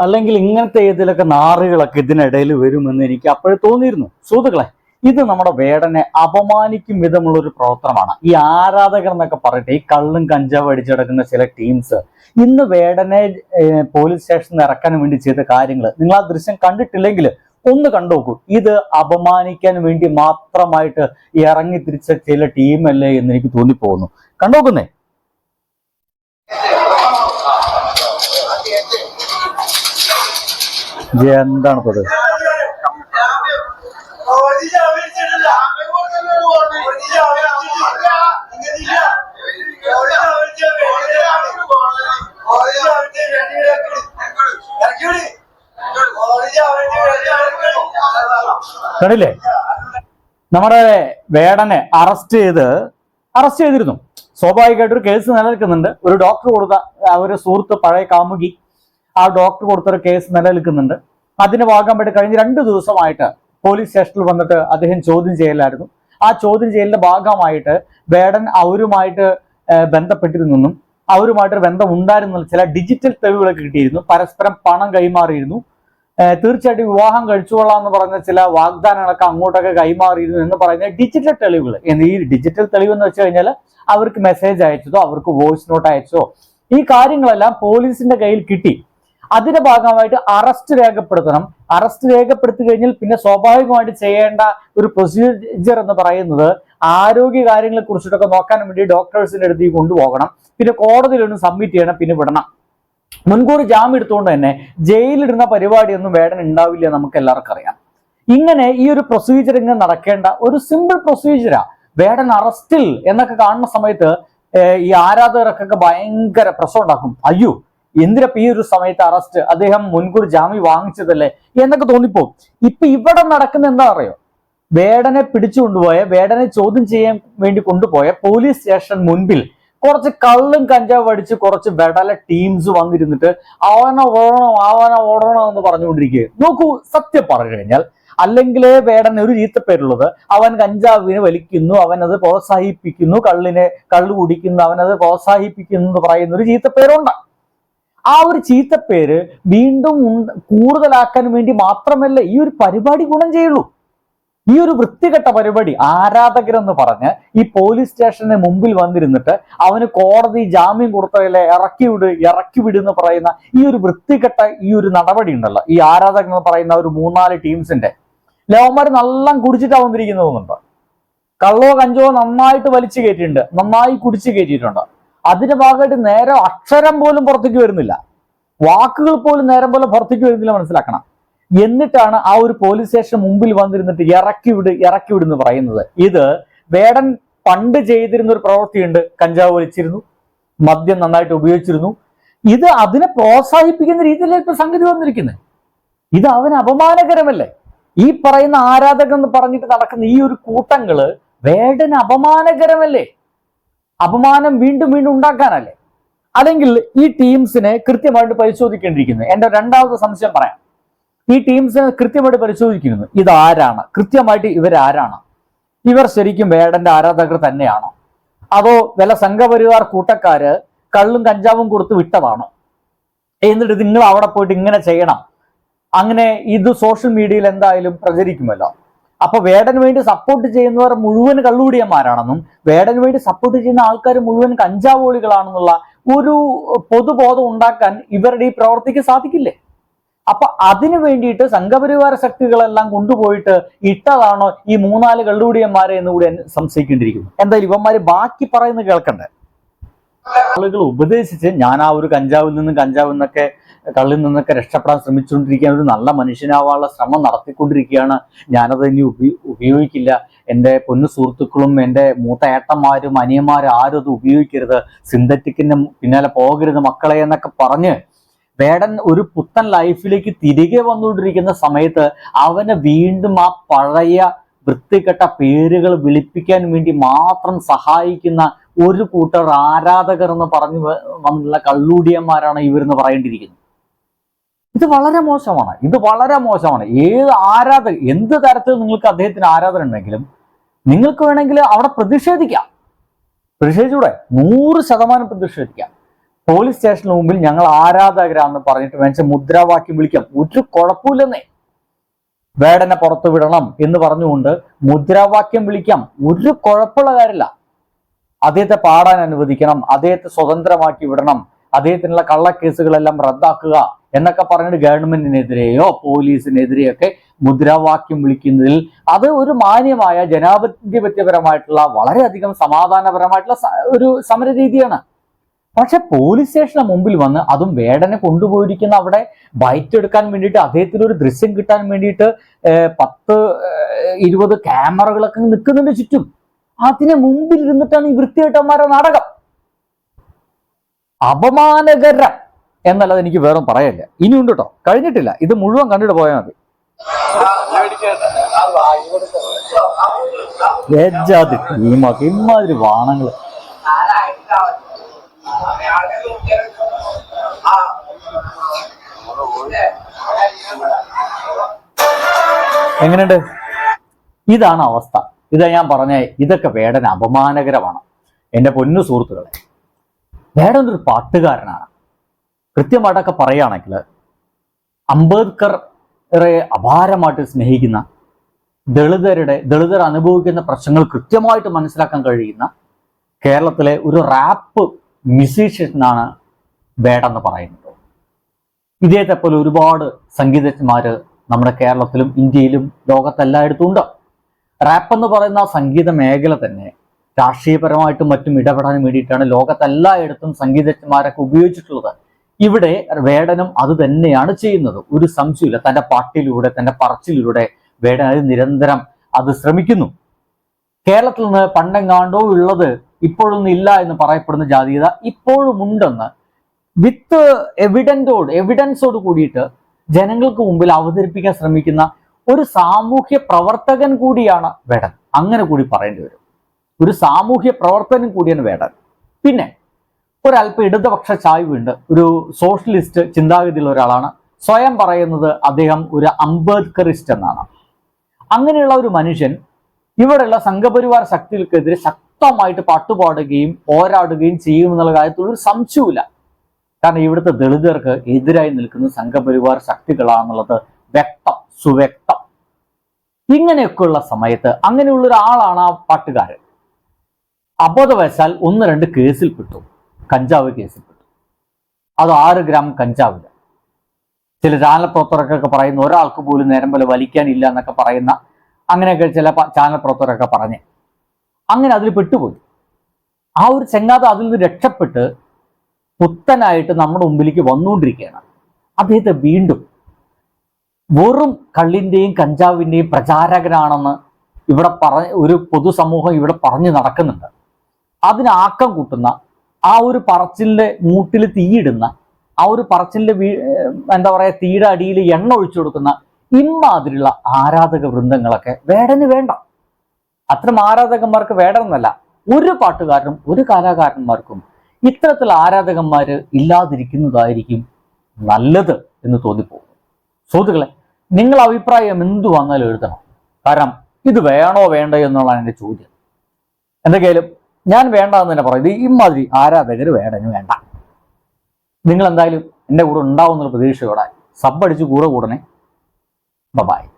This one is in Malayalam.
അല്ലെങ്കിൽ ഇങ്ങനത്തെ ഏതിലൊക്കെ നാറുകളൊക്കെ ഇതിനിടയിൽ വരുമെന്ന് എനിക്ക് അപ്പോഴേ തോന്നിയിരുന്നു. സുഹൃത്തുക്കളെ ഇത് നമ്മുടെ വേടനെ അപമാനിക്കും വിധമുള്ള ഒരു പ്രവർത്തനമാണ്. ഈ ആരാധകർ എന്നൊക്കെ പറയട്ടെ ഈ കള്ളും കഞ്ചാവ് അടിച്ചടക്കുന്ന ചില ടീംസ് ഇന്ന് വേടനെ പോലീസ് സ്റ്റേഷനിൽ ഇറക്കാൻ വേണ്ടി ചെയ്ത കാര്യങ്ങൾ നിങ്ങൾ ആ ദൃശ്യം കണ്ടിട്ടില്ലെങ്കിൽ ഒന്ന് കണ്ടുനോക്കൂ ഇത് അപമാനിക്കാൻ വേണ്ടി മാത്രമായിട്ട് ഇറങ്ങി തിരിച്ച ചില ടീമല്ലേ എന്ന് എനിക്ക് തോന്നിപ്പോകുന്നു. കണ്ടോക്കുന്നേ എന്താണ് ഇത് കണ്ടില്ലേ? നമ്മുടെ വേടനെ അറസ്റ്റ് ചെയ്ത് അറസ്റ്റ് ചെയ്തിരുന്നു. സ്വാഭാവികമായിട്ട് ഒരു കേസ് നിലനിൽക്കുന്നുണ്ട്. ഒരു ഡോക്ടർ കൊടുത്ത ഒരു സുഹൃത്ത് പഴയ കാമുകി ആ ഡോക്ടർ കൊടുത്തൊരു കേസ് നിലനിൽക്കുന്നുണ്ട്. അതിന് ഭാഗമായിട്ട് കഴിഞ്ഞ രണ്ട് ദിവസമായിട്ട് പോലീസ് സ്റ്റേഷനിൽ വന്നിട്ട് അദ്ദേഹം ചോദ്യം ചെയ്യലായിരുന്നു. ആ ചോദ്യം ചെയ്യലിന്റെ ഭാഗമായിട്ട് വേടൻ അവരുമായിട്ട് ബന്ധപ്പെട്ടിരുന്നെന്നും അവരുമായിട്ട് ബന്ധം ഉണ്ടായിരുന്ന ചില ഡിജിറ്റൽ തെളിവുകളൊക്കെ കിട്ടിയിരുന്നു. പരസ്പരം പണം കൈമാറിയിരുന്നു. തീർച്ചയായിട്ടും വിവാഹം കഴിച്ചുകൊള്ളാം എന്ന് പറഞ്ഞ ചില വാഗ്ദാനങ്ങളൊക്കെ അങ്ങോട്ടൊക്കെ കൈമാറിയിരുന്നു എന്ന് പറയുന്ന ഡിജിറ്റൽ തെളിവുകൾ. ഈ ഡിജിറ്റൽ തെളിവ് എന്ന് വെച്ച് കഴിഞ്ഞാൽ അവർക്ക് മെസ്സേജ് അയച്ചതോ അവർക്ക് വോയിസ് നോട്ട് അയച്ചോ ഈ കാര്യങ്ങളെല്ലാം പോലീസിന്റെ കയ്യിൽ കിട്ടി. അതിന്റെ ഭാഗമായിട്ട് അറസ്റ്റ് രേഖപ്പെടുത്തണം. അറസ്റ്റ് രേഖപ്പെടുത്തി കഴിഞ്ഞാൽ പിന്നെ സ്വാഭാവികമായിട്ട് ചെയ്യേണ്ട ഒരു പ്രൊസീജിയർ എന്ന് പറയുന്നത് ആരോഗ്യ കാര്യങ്ങളെ കുറിച്ചിട്ടൊക്കെ നോക്കാൻ വേണ്ടി ഡോക്ടേഴ്സിന്റെ അടുത്ത് കൊണ്ടുപോകണം. പിന്നെ കോടതിയിൽ ഒന്ന് സബ്മിറ്റ് ചെയ്യണം പിന്നെ വിടണം. മുൻകൂർ ജാമ്യം എടുത്തുകൊണ്ട് തന്നെ ജയിലിടുന്ന പരിപാടിയൊന്നും വേടൻ ഉണ്ടാവില്ല നമുക്ക് എല്ലാവർക്കും അറിയാം. ഇങ്ങനെ ഈ ഒരു പ്രൊസീജിയർ ഇങ്ങനെ നടക്കേണ്ട ഒരു സിമ്പിൾ പ്രൊസീജിയറാ വേടൻ അറസ്റ്റിൽ എന്നൊക്കെ കാണുന്ന സമയത്ത് ഈ ആരാധകർക്കൊക്കെ ഭയങ്കര പ്രശ്നം ഉണ്ടാക്കും. അയ്യോ എന്തിനപ്പോ ഈ ഒരു സമയത്ത് അറസ്റ്റ് അദ്ദേഹം മുൻകൂർ ജാമ്യം വാങ്ങിച്ചതല്ലേ? എന്നൊക്കെ തോന്നിപ്പോ ഇപ്പൊ ഇവിടെ നടക്കുന്ന എന്താ അറിയോ? വേടനെ പിടിച്ചു കൊണ്ടുപോയ വേടനെ ചോദ്യം ചെയ്യാൻ വേണ്ടി കൊണ്ടുപോയ പോലീസ് സ്റ്റേഷൻ മുൻപിൽ കുറച്ച് കള്ളും കഞ്ചാവ് അടിച്ച് കുറച്ച് വെടല ടീംസ് വന്നിരുന്നിട്ട് അവനെ ഓടണം അവനെ ഓടണം എന്ന് പറഞ്ഞുകൊണ്ടിരിക്കുക നോക്കൂ സത്യം പറഞ്ഞു കഴിഞ്ഞാൽ അല്ലെങ്കിൽ വേടൻ ഒരു ചീത്തപ്പേരുള്ളത് അവൻ കഞ്ചാവിനെ വലിക്കുന്നു അവൻ അത് പ്രോത്സാഹിപ്പിക്കുന്നു കള്ളിനെ കള്ളു കുടിക്കുന്നു അവനത് പ്രോത്സാഹിപ്പിക്കുന്നു എന്ന് പറയുന്ന ഒരു ചീത്തപ്പേരുണ്ട്. ആ ഒരു ചീത്തപ്പേര് വീണ്ടും കൂടുതലാക്കാൻ വേണ്ടി മാത്രമല്ല ഈ ഒരു പരിപാടി ഗുണം ചെയ്യുള്ളൂ. ഈ ഒരു വൃത്തികെട്ട പരിപാടി ആരാധകരെന്ന് പറഞ്ഞ് ഈ പോലീസ് സ്റ്റേഷന് മുമ്പിൽ വന്നിരുന്നിട്ട് അവന് കോടതി ജാമ്യം കൊടുത്തതിലെ ഇറക്കി വിട് ഇറക്കി വിടുന്ന് പറയുന്ന ഈ ഒരു വൃത്തികെട്ട ഈ ഒരു നടപടി ഉണ്ടല്ലോ. ഈ ആരാധകർ എന്ന് പറയുന്ന ഒരു മൂന്നാൽ ടീംസിന്റെ. ലവന്മാർ നല്ല കുടിച്ചിട്ടാ വന്നിരിക്കുന്നതെന്നുണ്ട് കള്ളോ കഞ്ചോ നന്നായിട്ട് വലിച്ചു കയറ്റിയിട്ടുണ്ട്. നന്നായി കുടിച്ചു കയറ്റിയിട്ടുണ്ട്. അതിന്റെ ഭാഗമായിട്ട് നേരെ അക്ഷരം പോലും പുറത്തേക്ക് വരുന്നില്ല. വാക്കുകൾ പോലും നേരം പോലെ പുറത്തേക്ക് വരുന്നില്ല മനസ്സിലാക്കണം. എന്നിട്ടാണ് ആ ഒരു പോലീസ് സ്റ്റേഷൻ മുമ്പിൽ വന്നിരുന്നിട്ട് ഇറക്കി വിട് ഇറക്കി വിട് എന്ന് പറയുന്നത്. ഇത് വേടൻ പണ്ട് ചെയ്തിരുന്ന ഒരു പ്രവൃത്തിയുണ്ട്. കഞ്ചാവ് വലിച്ചിരുന്നു. മദ്യം നന്നായിട്ട് ഉപയോഗിച്ചിരുന്നു. ഇത് അതിനെ പ്രോത്സാഹിപ്പിക്കുന്ന ഇപ്പൊ സംഗതി വന്നിരിക്കുന്നത് ഇത് അവന് അപമാനകരമല്ലേ? ഈ പറയുന്ന ആരാധകൻ എന്ന് പറഞ്ഞിട്ട് നടക്കുന്ന ഈ ഒരു കൂട്ടങ്ങൾ വേടന് അപമാനകരമല്ലേ? അപമാനം വീണ്ടും വീണ്ടും ഉണ്ടാക്കാനല്ലേ? അല്ലെങ്കിൽ ഈ ടീംസിനെ കൃത്യമായിട്ട് പരിശോധിക്കേണ്ടിയിരിക്കുന്നു. എന്റെ രണ്ടാമത്തെ സംശയം പറയാം. ഈ ടീംസിനെ കൃത്യമായിട്ട് പരിശോധിക്കുന്നു. ഇതാരാണ്? കൃത്യമായിട്ട് ഇവരാരാണ്? ഇവർ ശരിക്കും വേടന്റെ ആരാധകർ തന്നെയാണോ? അതോ വല്ല സംഘപരിവാർ കൂട്ടക്കാര് കള്ളും കഞ്ചാവും കൊടുത്ത് വിട്ടതാണോ? എന്നിട്ട് നിങ്ങൾ അവിടെ പോയിട്ട് ഇങ്ങനെ ചെയ്യണം. അങ്ങനെ ഇത് സോഷ്യൽ മീഡിയയിൽ എന്തായാലും പ്രചരിക്കുമല്ലോ. അപ്പൊ വേടന് വേണ്ടി സപ്പോർട്ട് ചെയ്യുന്നവർ മുഴുവൻ കള്ളുകൂടിയന്മാരാണെന്നും വേടന് വേണ്ടി സപ്പോർട്ട് ചെയ്യുന്ന ആൾക്കാർ മുഴുവൻ കഞ്ചാവോളികളാണെന്നുള്ള ഒരു പൊതുബോധം ഉണ്ടാക്കാൻ ഇവരുടെ ഈ പ്രവർത്തിക്ക് സാധിക്കില്ലേ? അപ്പൊ അതിനു വേണ്ടിയിട്ട് സംഘപരിവാര ശക്തികളെല്ലാം കൊണ്ടുപോയിട്ട് ഇട്ടതാണോ ഈ മൂന്നാൽ കള്ളുകൂടിയന്മാരെ എന്ന് കൂടി സംശയിക്കേണ്ടിയിരിക്കുന്നു. എന്തായാലും ഇവന്മാര് ബാക്കി പറയുന്നത് കേൾക്കണ്ടേ? ആളുകൾ ഉപദേശിച്ച് ഞാൻ ആ ഒരു കഞ്ചാവിൽ നിന്നും കഞ്ചാവിൽ നിന്നൊക്കെ കള്ളിൽ നിന്നൊക്കെ രക്ഷപ്പെടാൻ ശ്രമിച്ചുകൊണ്ടിരിക്കുകയാണ്. ഒരു നല്ല മനുഷ്യനാവാനുള്ള ശ്രമം നടത്തിക്കൊണ്ടിരിക്കുകയാണ്. ഞാനത് ഇനി ഉപയോ ഉപയോഗിക്കില്ല. എന്റെ പൊന്നു സുഹൃത്തുക്കളും എന്റെ മൂത്ത ഏട്ടന്മാരും അനിയന്മാരും ആരും അത് ഉപയോഗിക്കരുത്. സിന്തറ്റിക്കിന്റെ പിന്നാലെ പോകരുത് മക്കളെ എന്നൊക്കെ പറഞ്ഞ് വേടൻ ഒരു പുത്തൻ ലൈഫിലേക്ക് തിരികെ വന്നുകൊണ്ടിരിക്കുന്ന സമയത്ത് അവനെ വീണ്ടും ആ പഴയ വൃത്തികെട്ട പേരുകൾ വിളിപ്പിക്കാൻ വേണ്ടി മാത്രം സഹായിക്കുന്ന ഒരു കൂട്ടർ ആരാധകർ എന്ന് പറഞ്ഞു വന്നുള്ള കള്ളൂടിയന്മാരാണ് ഇവരെന്ന് പറയേണ്ടിയിരിക്കുന്നത് ഇത് വളരെ മോശമാണ്. ഇത് വളരെ മോശമാണ്. ഏത് ആരാധക എന്ത് തരത്തിൽ നിങ്ങൾക്ക് അദ്ദേഹത്തിന് ആരാധന ഉണ്ടെങ്കിലും നിങ്ങൾക്ക് വേണമെങ്കിൽ അവിടെ പ്രതിഷേധിക്കാം. പ്രതിഷേധിച്ചൂടെ? നൂറ് ശതമാനം പ്രതിഷേധിക്കാം. പോലീസ് സ്റ്റേഷന് മുമ്പിൽ ഞങ്ങൾ ആരാധകരാണെന്ന് പറഞ്ഞിട്ട് മനുഷ്യൻ മുദ്രാവാക്യം വിളിക്കാം. ഒരു കുഴപ്പമില്ലെന്നേ. വേടനെ പുറത്തു വിടണം എന്ന് പറഞ്ഞുകൊണ്ട് മുദ്രാവാക്യം വിളിക്കാം. ഒരു കുഴപ്പമുള്ള കാര്യമില്ല. അദ്ദേഹത്തെ പാടാൻ അനുവദിക്കണം. അദ്ദേഹത്തെ സ്വതന്ത്രമാക്കി വിടണം. അദ്ദേഹത്തിനുള്ള കള്ളക്കേസുകളെല്ലാം റദ്ദാക്കുക. എന്നൊക്കെ പറഞ്ഞിട്ട് ഗവൺമെന്റിനെതിരെയോ പോലീസിനെതിരെയോ ഒക്കെ മുദ്രാവാക്യം വിളിക്കുന്നതിൽ അത് ഒരു മാന്യമായ ജനാധിപത്യപരമായിട്ടുള്ള വളരെയധികം സമാധാനപരമായിട്ടുള്ള ഒരു സമര രീതിയാണ് പക്ഷെ പോലീസ് സ്റ്റേഷന് മുമ്പിൽ വന്ന് അതും വേടനെ കൊണ്ടുപോയിരിക്കുന്ന അവിടെ ബൈറ്റ് എടുക്കാൻ വേണ്ടിയിട്ട് അദ്ദേഹത്തിന് ഒരു ദൃശ്യം കിട്ടാൻ വേണ്ടിയിട്ട് പത്ത് ഇരുപത് ക്യാമറകളൊക്കെ നിൽക്കുന്നുണ്ട് ചുറ്റും. അതിന് മുമ്പിൽ ഇരുന്നിട്ടാണ് ഈ വൃത്തികെട്ടന്മാരുടെ നാടകം. അപമാനകരം. എന്നല്ലാതെ എനിക്ക് വേറെ പറയല്ല. ഇനിയുണ്ട് കേട്ടോ കഴിഞ്ഞിട്ടില്ല. ഇത് മുഴുവൻ കണ്ടിട്ട് പോയാൽ മതി. ടീമൊക്കെ ഇമാതിരി വാണങ്ങൾ. എങ്ങനെയുണ്ട്? ഇതാണ് അവസ്ഥ. ഇതാ ഞാൻ പറഞ്ഞ ഇതൊക്കെ വേടന അപമാനകരമാണ്. എന്റെ പൊന്നു സുഹൃത്തുക്കളെ വേടൻ ഒരു പാട്ടുകാരനാണ്. കൃത്യമായിട്ടൊക്കെ പറയുകയാണെങ്കിൽ അംബേദ്കറെ അപാരമായിട്ട് സ്നേഹിക്കുന്ന ദളിതരുടെ ദളിതർ അനുഭവിക്കുന്ന പ്രശ്നങ്ങൾ കൃത്യമായിട്ട് മനസ്സിലാക്കാൻ കഴിയുന്ന കേരളത്തിലെ ഒരു റാപ്പ് മ്യൂസീഷ്യനാണ് വേടെന്ന് പറയുന്നത്. ഇതേത്തെ പോലെ ഒരുപാട് സംഗീതജ്ഞന്മാര് നമ്മുടെ കേരളത്തിലും ഇന്ത്യയിലും ലോകത്തെല്ലായിടത്തും ഉണ്ട് റാപ്പ് എന്ന് പറയുന്ന സംഗീത മേഖല തന്നെ രാഷ്ട്രീയപരമായിട്ടും മറ്റും ഇടപെടാൻ വേണ്ടിയിട്ടാണ് ലോകത്തെല്ലായിടത്തും സംഗീതജ്ഞന്മാരൊക്കെ ഉപയോഗിച്ചിട്ടുള്ളത്. ഇവിടെ വേടനും അത് തന്നെയാണ് ചെയ്യുന്നത്. ഒരു സംശയമില്ല തന്റെ പാട്ടിലൂടെ തന്റെ പറച്ചിലൂടെ വേടന അത് നിരന്തരം അത് ശ്രമിക്കുന്നു. കേരളത്തിൽ നിന്ന് പണ്ടെങ്ങാണ്ടോ ഉള്ളത് ഇപ്പോഴൊന്നും ഇല്ല എന്ന് പറയപ്പെടുന്ന ജാതീയത ഇപ്പോഴും ഉണ്ടെന്ന് വിത്ത് എവിഡൻസോട് എവിഡൻസോട് കൂടിയിട്ട് ജനങ്ങൾക്ക് മുമ്പിൽ അവതരിപ്പിക്കാൻ ശ്രമിക്കുന്ന ഒരു സാമൂഹ്യ പ്രവർത്തകൻ കൂടിയാണ് വേടൻ. അങ്ങനെ കൂടി പറയേണ്ടി വരും. ഒരു സാമൂഹ്യ പ്രവർത്തകൻ കൂടിയാണ് വേടൻ. പിന്നെ ഒരല്പം ഇടതുപക്ഷ ചായ്വുണ്ട്. ഒരു സോഷ്യലിസ്റ്റ് ചിന്താഗതിയിലുള്ള ഒരാളാണ്. സ്വയം പറയുന്നത് അദ്ദേഹം ഒരു അംബേദ്കറിസ്റ്റ് എന്നാണ്. അങ്ങനെയുള്ള ഒരു മനുഷ്യൻ ഇവിടെയുള്ള സംഘപരിവാർ ശക്തികൾക്കെതിരെ ശക്തമായിട്ട് പാട്ടുപാടുകയും പോരാടുകയും ചെയ്യും എന്നുള്ള കാര്യത്തിൽ ഒരു സംശയമില്ല കാരണം ഇവിടുത്തെ ദളിതർക്ക് എതിരായി നിൽക്കുന്ന സംഘപരിവാർ ശക്തികളാണെന്നുള്ളത് വ്യക്തം സുവ്യക്തം. ഇങ്ങനെയൊക്കെയുള്ള സമയത്ത് അങ്ങനെയുള്ള ഒരാളാണ് ആ പാട്ടുകാരൻ. അബോധവശാൽ ഒന്ന് രണ്ട് കേസിൽ പെട്ടു. കഞ്ചാവ് കേസിൽപ്പെട്ടു. അത് ആറ് ഗ്രാം കഞ്ചാവില്ല ചില ചാനൽ പ്രവർത്തകർക്കൊക്കെ പറയുന്ന ഒരാൾക്ക് പോലും നേരം പോലെ വലിക്കാനില്ല എന്നൊക്കെ പറയുന്ന അങ്ങനെയൊക്കെ ചില ചാനൽ പ്രവർത്തകരൊക്കെ പറഞ്ഞ്. അങ്ങനെ അതിൽ പെട്ടുപോയി. ആ ഒരു ചെങ്ങാത അതിൽ നിന്ന് രക്ഷപ്പെട്ട് പുത്തനായിട്ട് നമ്മുടെ മുമ്പിലേക്ക് വന്നുകൊണ്ടിരിക്കുകയാണ്. അദ്ദേഹത്തെ വീണ്ടും വെറും കള്ളിന്റെയും കഞ്ചാവിന്റെയും പ്രചാരകനാണെന്ന് ഇവിടെ പറ ഒരു പൊതുസമൂഹം ഇവിടെ പറഞ്ഞു നടക്കുന്നുണ്ട്. അതിന് ആക്കം കൂട്ടുന്ന ആ ഒരു പറച്ചിലിന്റെ മൂട്ടിൽ തീയിടുന്ന ആ ഒരു പറച്ചിലിന്റെ എന്താ പറയാ തീയുടെ അടിയിൽ എണ്ണ ഒഴിച്ചു കൊടുക്കുന്ന ഇമാതിരിയുള്ള ആരാധക വൃന്ദങ്ങളൊക്കെ വേടന് വേണ്ട. അത്തരം ആരാധകന്മാർക്ക് വേണമെന്നല്ല ഒരു പാട്ടുകാരനും ഒരു കലാകാരന്മാർക്കും ഇത്തരത്തിൽ ആരാധകന്മാർ ഇല്ലാതിരിക്കുന്നതായിരിക്കും നല്ലത് എന്ന് തോന്നിപ്പോകും. സുഹൃത്തുക്കളെ നിങ്ങൾ അഭിപ്രായം എന്തു വന്നാലും എഴുതണം. കാരണം ഇത് വേണോ വേണ്ടോ എന്നുള്ളതാണ് എന്റെ ചോദ്യം. എന്തൊക്കെയാലും ഞാൻ വേണ്ട എന്ന് തന്നെ പറയും. ഇത് ഇമാതിരി ആരാധകർ വേടന് വേണ്ട. നിങ്ങൾ എന്തായാലും എന്റെ കൂടെ ഉണ്ടാവും എന്നുള്ള പ്രതീക്ഷയോടെ സബ് അടിച്ച് കൂടെ കൂടണേ. ബബായ്